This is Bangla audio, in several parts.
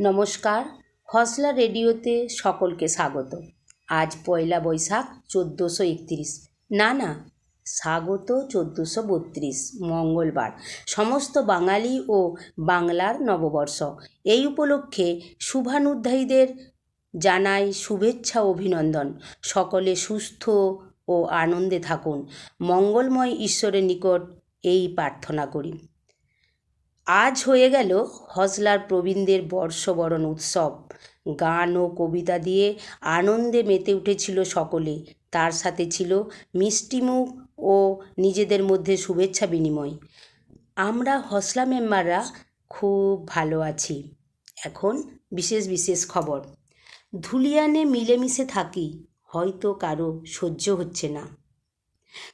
নমস্কার, হসলা রেডিওতে সকলকে স্বাগত। আজ পয়লা বৈশাখ চোদ্দোশো একত্রিশ। না না, স্বাগত চোদ্দোশো বত্রিশ, মঙ্গলবার। সমস্ত বাঙালি ও বাংলার নববর্ষ। এই উপলক্ষে শুভানুধ্যায়ীদের জানাই শুভেচ্ছা, অভিনন্দন। সকলে সুস্থ ও আনন্দে থাকুন। মঙ্গলময় ঈশ্বরের নিকট এই প্রার্থনা করি। আজ হয়ে গেল হজলার প্রবীণদের বর্ষবরণ উৎসব। গান ও কবিতা দিয়ে আনন্দে মেতে উঠেছিল সকলে। তার সাথে ছিল মিষ্টিমুখ ও নিজেদের মধ্যে শুভেচ্ছা বিনিময়। আমরা হসলা মেম্বাররা খুব ভালো আছি। এখন বিশেষ বিশেষ খবর। ধুলিয়ানে মিলেমিশে থাকি, হয়তো কারও সহ্য হচ্ছে না।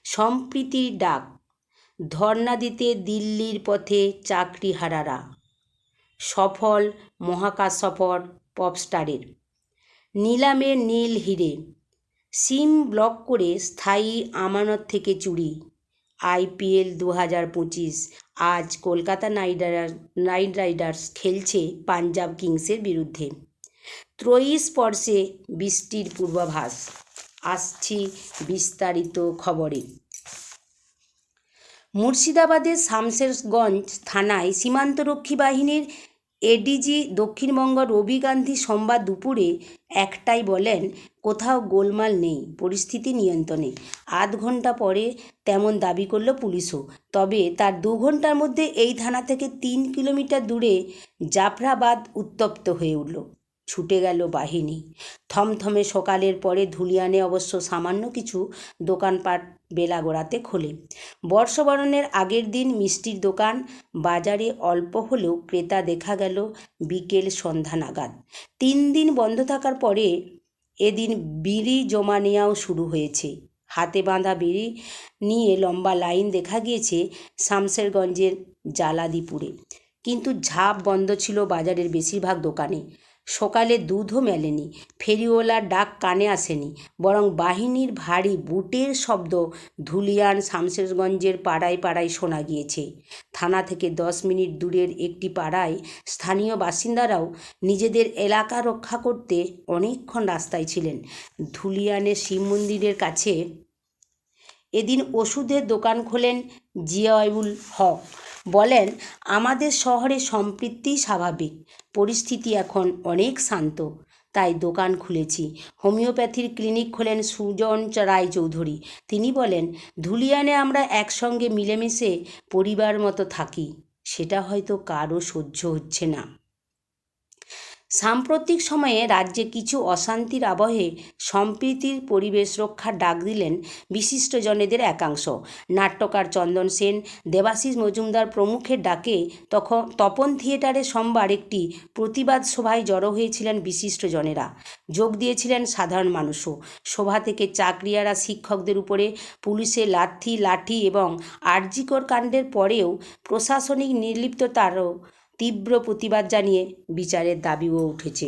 সম্প্রীতির ডাক। ধর্ণা দিতে দিল্লির পথে চাকরিহারারা। সফল মহাকাশ সফর পপস্টারের। নিলামে নীল হিরে। সিম ব্লক করে স্থায়ী আমানত থেকে চুরি। আইপিএল দু হাজার পঁচিশ। আজ Kolkata knight rider, knight riders খেলছে পাঞ্জাব কিংসের বিরুদ্ধে। ত্রয়ী স্পর্শে বৃষ্টির পূর্বাভাস। আসছি বিস্তারিত খবরে। মুর্শিদাবাদের শামশেরগঞ্জ থানায় সীমান্তরক্ষী বাহিনীর এডিজি দক্ষিণবঙ্গ রবি গান্ধী সোমবার দুপুরে একটাই বলেন, কোথাও গোলমাল নেই, পরিস্থিতি নিয়ন্ত্রণে। আধ ঘণ্টা পরে তেমন দাবি করল পুলিশও। তবে তার দু ঘণ্টার মধ্যে এই থানা থেকে তিন কিলোমিটার দূরে জাফরাবাদ উত্তপ্ত হয়ে উঠল। ছুটে গেল বাহিনী। থমথমে সকালের পরে ধুলিয়ানে অবশ্য সামান্য কিছু দোকানপাট বেলা গোড়াতে খোলে। বর্ষবরণের আগের দিন মিষ্টির দোকান, বাজারে অল্প হলেও ক্রেতা দেখা গেল বিকেল সন্ধ্যা নাগাদ। তিন দিন বন্ধ থাকার পরে এদিন বিড়ি জমা নেওয়াও শুরু হয়েছে। হাতে বাঁধা বিড়ি নিয়ে লম্বা লাইন দেখা গিয়েছে শামশেরগঞ্জের জালাদিপুরে কিন্তু ঝাঁপ বন্ধ ছিল বাজারের বেশিরভাগ দোকানে। সকালে দুধও মেলেনি, ফেরিওয়ালার ডাক কানে আসেনি, বরং বাহিনীর ভারী বুটের শব্দ ধুলিয়ান শামশেরগঞ্জের পাড়ায় পাড়ায় শোনা গিয়েছে। থানা থেকে দশ মিনিট দূরের একটি পাড়ায় স্থানীয় বাসিন্দারাও নিজেদের এলাকা রক্ষা করতে অনেকক্ষণ রাস্তায় ছিলেন। ধুলিয়ানের শিব মন্দিরের কাছে এদিন ওষুধের দোকান খোলেন জিয়াউল হক। বলেন, আমাদের শহরে সম্পৃক্তি স্বাভাবিক, পরিস্থিতি এখন অনেক শান্ত। তাই দোকান খুলেছি। হোমিওপ্যাথির ক্লিনিক খোলেন সুজন রায়চৌধুরী। তিনি বলেন, ধুলিয়ানে আমরা একসঙ্গে মিলেমিশে পরিবার মতো থাকি। সেটা হয়তো কারও সহ্য হচ্ছে না। সাম্প্রতিক সময়ে রাজ্যে কিছু অশান্তির আবহে সম্প্রীতির পরিবেশ রক্ষার ডাক দিলেন বিশিষ্টজনেদের একাংশ। নাট্যকার চন্দন সেন, দেবাশিস মজুমদার প্রমুখের ডাকে তখন তপন থিয়েটারে সোমবার একটি প্রতিবাদ সভায় জড়ো হয়েছিলেন বিশিষ্টজনেরা। যোগ দিয়েছিলেন সাধারণ মানুষও। সভা থেকে চাকরিয়ারা শিক্ষকদের উপরে পুলিশের লাথি, লাঠি এবং আর্জিকর কাণ্ডের পরেও প্রশাসনিক নির্লিপ্ততারও তীব্র প্রতিবাদ জানিয়ে বিচারের দাবিও উঠেছে।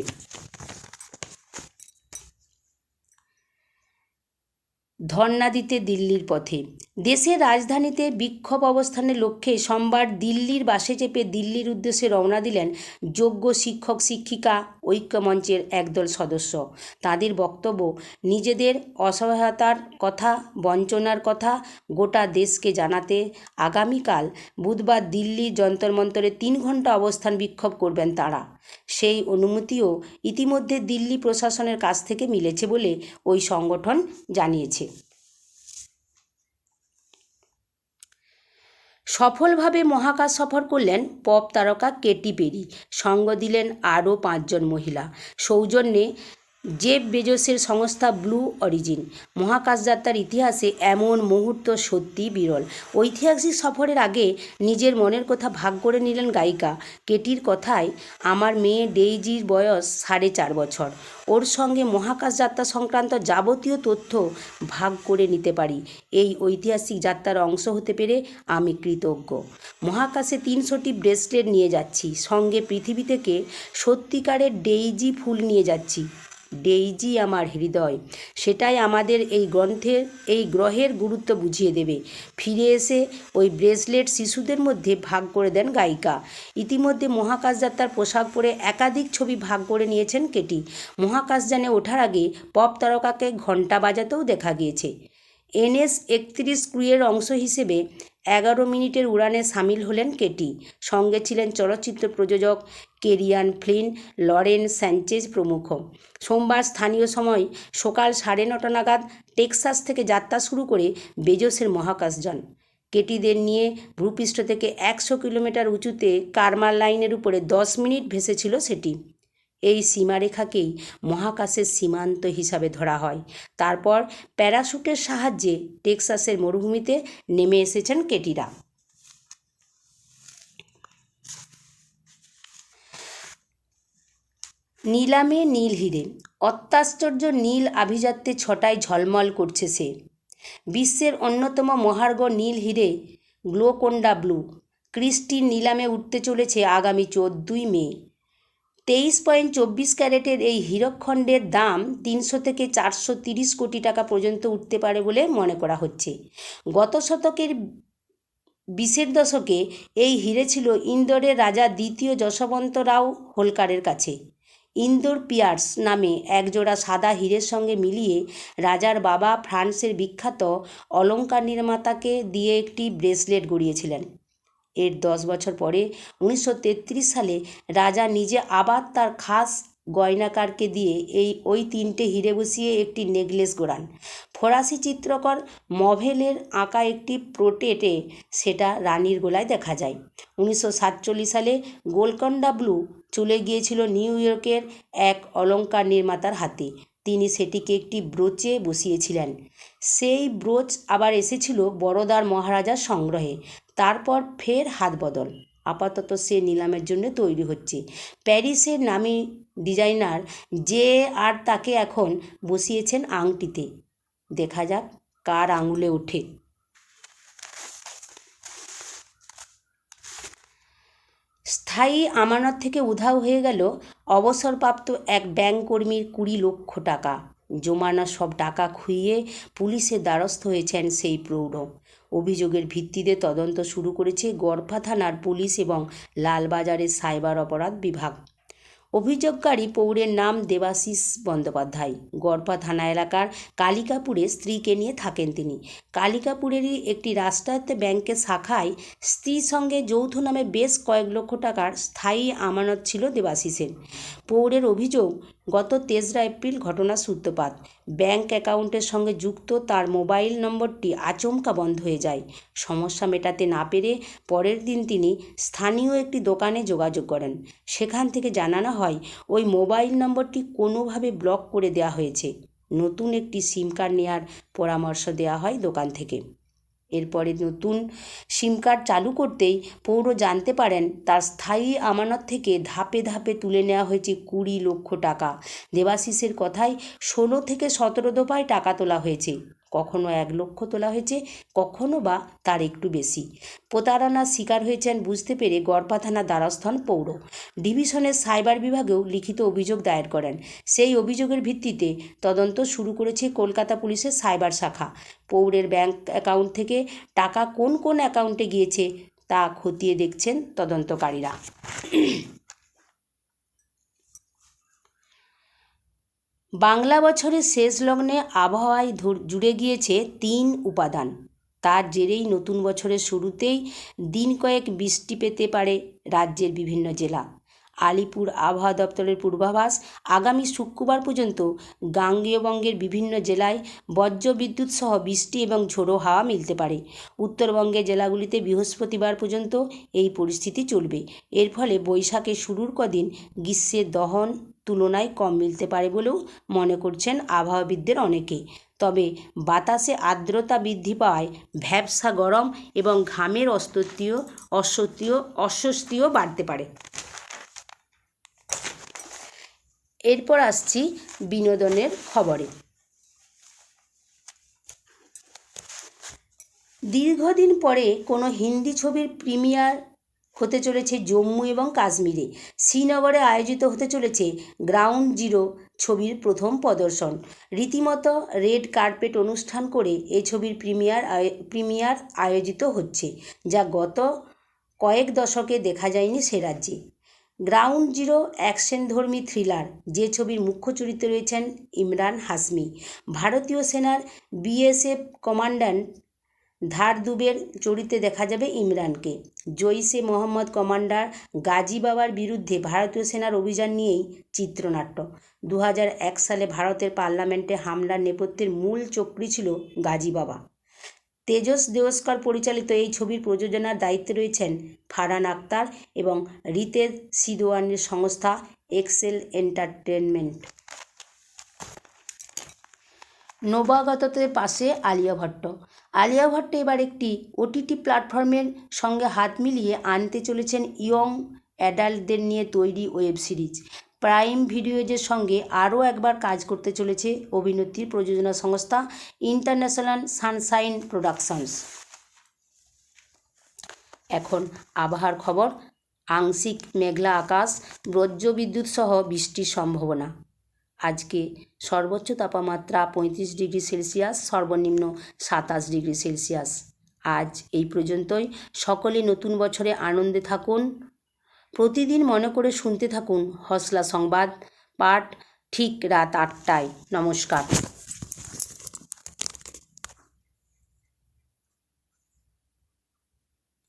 ধর্না দিতে দিল্লির পথে দেশের রাজধানীতে বিক্ষোভ অবস্থানের লক্ষ্যে সোমবার দিল্লির বাসে চেপে দিল্লির উদ্দেশ্যে রওনা দিলেন যোগ্য শিক্ষক, শিক্ষিকা, ঐক্যমঞ্চের একদল সদস্য। তাদের বক্তব্য, নিজেদের অসহায়তার কথা, বঞ্চনার কথা গোটা দেশকে জানাতে আগামীকাল বুধবার দিল্লির যন্তর মন্তরে তিন ঘণ্টা অবস্থান বিক্ষোভ করবেন তারা। সেই অনুমতিও ইতিমধ্যে দিল্লি প্রশাসনের কাছ থেকে মিলেছে বলে ওই সংগঠন জানিয়েছে। সফলভাবে মহাকাশ সফর করলেন পপ তারকা কেটি পেরি। সঙ্গ দিলেন আরও পাঁচজন মহিলা। সৌজন্যে জেফ বেজোসের সংস্থা ব্লু অরিজিন। মহাকাশযাত্রার ইতিহাসে এমন মুহূর্ত সত্যিই বিরল। ঐতিহাসিক সফরের আগে নিজের মনের কথা ভাগ করে নিলেন গায়িকা। কেটির কথায়, আমার মেয়ে ডেইজির বয়স সাড়ে চার বছর। ওর সঙ্গে মহাকাশ যাত্রা সংক্রান্ত যাবতীয় তথ্য ভাগ করে নিতে পারি। এই ঐতিহাসিক যাত্রার অংশ হতে পেরে আমি কৃতজ্ঞ। মহাকাশে তিনশোটি ব্রেসলেট নিয়ে যাচ্ছি। সঙ্গে পৃথিবী থেকে সত্যিকারের ডেইজি ফুল নিয়ে যাচ্ছি। ডেইজি আমার হৃদয়। সেটাই আমাদের এই গ্রন্থের এই গ্রহের গুরুত্ব বুঝিয়ে দেবে। ফিরে এসে ওই ব্রেসলেট শিশুদের মধ্যে ভাগ করে দেন গায়িকা। ইতিমধ্যে মহাকাশযাত্রার পোশাক পরে একাধিক ছবি ভাগ করে নিয়েছেন কেটি। মহাকাশযানে ওঠার আগে পপ তারকাকে ঘণ্টা বাজাতেও দেখা গিয়েছে। এনএস একত্রিশ ক্রুয়ের অংশ হিসেবে এগারো মিনিটের উড়ানে সামিল হলেন কেটি। সঙ্গে ছিলেন চলচ্চিত্র প্রযোজক কেরিয়ান ফ্লিন, লরেন স্যাঞ্চেজ প্রমুখ। সোমবার স্থানীয় সময় সকাল সাড়ে নটা নাগাদ টেক্সাস থেকে যাত্রা শুরু করে বেজোসের মহাকাশযান। কেটিদের নিয়ে ভূপৃষ্ঠ থেকে একশো কিলোমিটার উঁচুতে কারমার লাইনের উপরে দশ মিনিট ভেসেছিল সেটি। এই সীমারেখাকেই মহাকাশের সীমান্ত হিসাবে ধরা হয়। তারপর প্যারাশুটের সাহায্যে টেক্সাসের মরুভূমিতে নেমে এসেছেন কেটিরা। নীলামে নীল হিরে, অত্যাশ্চর্য নীল আভিজাত্যে ছটায় ঝলমল করছে সে। বিশ্বের অন্যতম মহার্ঘ নীল হিরে, গ্লোকোন্ডা ব্লু ক্রিস্টির নিলামে উঠতে চলেছে আগামী চোদ্দোই মে। তেইশ পয়েন্ট চব্বিশ ক্যারেটের এই হীরকখণ্ডের দাম তিনশো থেকে চারশো তিরিশ কোটি টাকা পর্যন্ত উঠতে পারে বলে মনে করা হচ্ছে। গত শতকের বিশের দশকে এই হিরে ছিল ইন্দোরের রাজা দ্বিতীয় যশবন্ত রাও হোলকারের কাছে। ইন্দোর পিয়ার্স নামে একজোড়া সাদা হীরের সঙ্গে মিলিয়ে রাজার বাবা ফ্রান্সের বিখ্যাত অলঙ্কার নির্মাতাকে দিয়ে একটি ব্রেসলেট গড়িয়েছিলেন। এর দশ বছর পরে উনিশশো তেত্রিশ সালে রাজা নিজে আবার তার খাস গয়নাকারকে দিয়ে এই ওই তিনটে হিরে বসিয়ে একটি নেকলেস গড়ান। ফরাসি চিত্রকর মভেলের আঁকা একটি প্রোটেটে সেটা রানীর গলায় দেখা যায়। উনিশশো সাতচল্লিশ সালে গোলকন্ডা ব্লু চলে গিয়েছিল নিউ ইয়র্কের এক অলঙ্কার নির্মাতার হাতে। তিনি সেটিকে একটি ব্রোচে বসিয়েছিলেন। সেই ব্রোচ আবার এসেছিল বড়দার মহারাজার সংগ্রহে। তারপর ফের হাত বদল। আপাতত সে নিলামের জন্য তৈরি হচ্ছে। প্যারিসের নামী ডিজাইনার যে আর তাকে এখন বসিয়েছেন আংটিতে। দেখা যাক কার আঙুলে ওঠে। স্থায়ী আমানত থেকে উধাও হয়ে গেল অবসরপ্রাপ্ত এক ব্যাংক কর্মীর কুড়ি লক্ষ টাকা। জমানা সব টাকা খুইয়ে পুলিশের দ্বারস্থ হয়েছেন সেই প্রৌঢ়। অভিযোগের ভিত্তিতে তদন্ত শুরু করেছে গড়ফা থানার পুলিশ এবং লালবাজারের সাইবার অপরাধ বিভাগ। অভিযোগকারী পৌরের নাম দেবাশিস বন্দ্যোপাধ্যায়। গড়পা থানা এলাকার কালিকাপুরে স্ত্রীকে নিয়ে থাকেন তিনি। কালিকাপুরেরই একটি রাষ্ট্রায়ত্ত ব্যাংকের শাখায় স্ত্রীর সঙ্গে যৌথ নামে বেশ কয়েক লক্ষ টাকার স্থায়ী আমানত ছিল দেবাশিসের। পৌরের অভিযোগ গত তেসরা এপ্রিল ঘটনার সূত্রপাত। ব্যাংক অ্যাকাউন্টের সঙ্গে যুক্ত তার মোবাইল নম্বরটি আচমকা বন্ধ হয়ে যায়। সমস্যা মেটাতে না পেরে পরের দিন তিনি স্থানীয় একটি দোকানে যোগাযোগ করেন। সেখান থেকে জানানো হয়, ওই মোবাইল নম্বরটি কোনোভাবে ব্লক করে দেওয়া হয়েছে। নতুন একটি সিম কার্ড নেওয়ার পরামর্শ দেওয়া হয় দোকান থেকে। এরপরে নতুন সিম কার্ড চালু করতেই পৌর জানতে পারেন, তার স্থায়ী আমানত থেকে ধাপে ধাপে তুলে নেওয়া হয়েছে কুড়ি লক্ষ টাকা। দেবাশিসের কথায় ষোলো থেকে সতেরো দফায় টাকা তোলা হয়েছে। কখনো এক লক্ষ তোলা হয়েছে, কখনো বা তার একটু বেশি। প্রতারণার শিকার হয়েছেন বুঝতে পেরে গড়পা থানার দ্বারস্থন পৌর। ডিভিশনের সাইবার বিভাগেও লিখিত অভিযোগ দায়ের করেন। সেই অভিযোগের ভিত্তিতে তদন্ত শুরু করেছে কলকাতা পুলিশের সাইবার শাখা। পৌরের ব্যাংক অ্যাকাউন্ট থেকে টাকা কোন কোন অ্যাকাউন্টে গিয়েছে তা খতিয়ে দেখছেন তদন্তকারীরা। বাংলা বছরের শেষ লগ্নে আবহাওয়ায় জুড়ে গিয়েছে তিন উপাদান। তার জেরেই নতুন বছরের শুরুতেই দিন কয়েক বৃষ্টি পেতে পারে রাজ্যের বিভিন্ন জেলা। আলিপুর আবহাওয়া দপ্তরের পূর্বাভাস, আগামী শুক্রবার পর্যন্ত গাঙ্গেয়বঙ্গের বিভিন্ন জেলায় বজ্রবিদ্যুৎ সহ বৃষ্টি এবং ঝোড়ো হাওয়া মিলতে পারে। উত্তরবঙ্গের জেলাগুলিতে বৃহস্পতিবার পর্যন্ত এই পরিস্থিতি চলবে। এর ফলে বৈশাখের শুরুর কদিন গ্রীষ্মের দহন তুলনায় কম মিলতে পারে বলেও মনে করছেন আবহাওয়াবিদদের অনেকে। তবে বাতাসে আর্দ্রতা বৃদ্ধি পাওয়ায় ভ্যাবসা গরম এবং ঘামের অস্বস্তিও অস্বস্তিও অস্বস্তিও বাড়তে পারে। এরপর আসছি বিনোদনের খবরে। দীর্ঘদিন পরে কোনো হিন্দি ছবির প্রিমিয়ার হতে চলেছে জম্মু এবং কাশ্মীরে। শ্রীনগরে আয়োজিত হতে চলেছে গ্রাউন্ড জিরো ছবির প্রথম প্রদর্শন। রীতিমতো রেড কার্পেট অনুষ্ঠান করে এই ছবির প্রিমিয়ার প্রিমিয়ার আয়োজিত হচ্ছে, যা গত কয়েক দশকে দেখা যায়নি সে রাজ্যে। গ্রাউন্ড জিরো অ্যাকশনধর্মী থ্রিলার, যে ছবির মুখ্য চরিত্রে রয়েছেন ইমরান হাসমি ভারতীয় সেনার বিএসএফ কমান্ড্যান্ট ধারদুবের চরিত্রে দেখা যাবে ইমরানকে। জৈশে মোহাম্মদ কমান্ডার গাজী বাবার বিরুদ্ধে ভারতীয় সেনার অভিযান নিয়েই চিত্রনাট্য। দু এক সালে ভারতের পার্লামেন্টে হামলার নেপথ্যের মূল চক্রী ছিল গাজী বাবা। তেজস দেওস্কর পরিচালিত এই ছবির প্রযোজনার দায়িত্বে রয়েছেন ফারহান আক্তার এবং রিতেশ সিদওয়ানের সংস্থা এক্সেল এন্টারটেনমেন্ট নবাগতদের পাশে আলিয়া ভট্ট। আলিয়া ভট্ট এবার একটি ওটিটি প্ল্যাটফর্মের সঙ্গে হাত মিলিয়ে আনতে চলেছেন ইয়ং অ্যাডাল্টদের নিয়ে তৈরি ওয়েব সিরিজ। প্রাইম ভিডিওজের সঙ্গে আরও একবার কাজ করতে চলেছে অভিনেত্রীর প্রযোজনা সংস্থা ইন্টারন্যাশনাল সানশাইন প্রোডাকশনস। এখন আবহাওয়ার খবর, আংশিক মেঘলা আকাশ বজ্রবিদ্যুৎ সহ বৃষ্টির সম্ভাবনা। আজকে সর্বোচ্চ তাপমাত্রা পঁয়ত্রিশ ডিগ্রি সেলসিয়াস, সর্বনিম্ন সাতাশ ডিগ্রি সেলসিয়াস। আজ এই পর্যন্তই। সকলে নতুন বছরে আনন্দে থাকুন। প্রতিদিন মনে করে শুনতে থাকুন হসলা সংবাদ, পাঠ ঠিক রাত আটটায়। নমস্কার।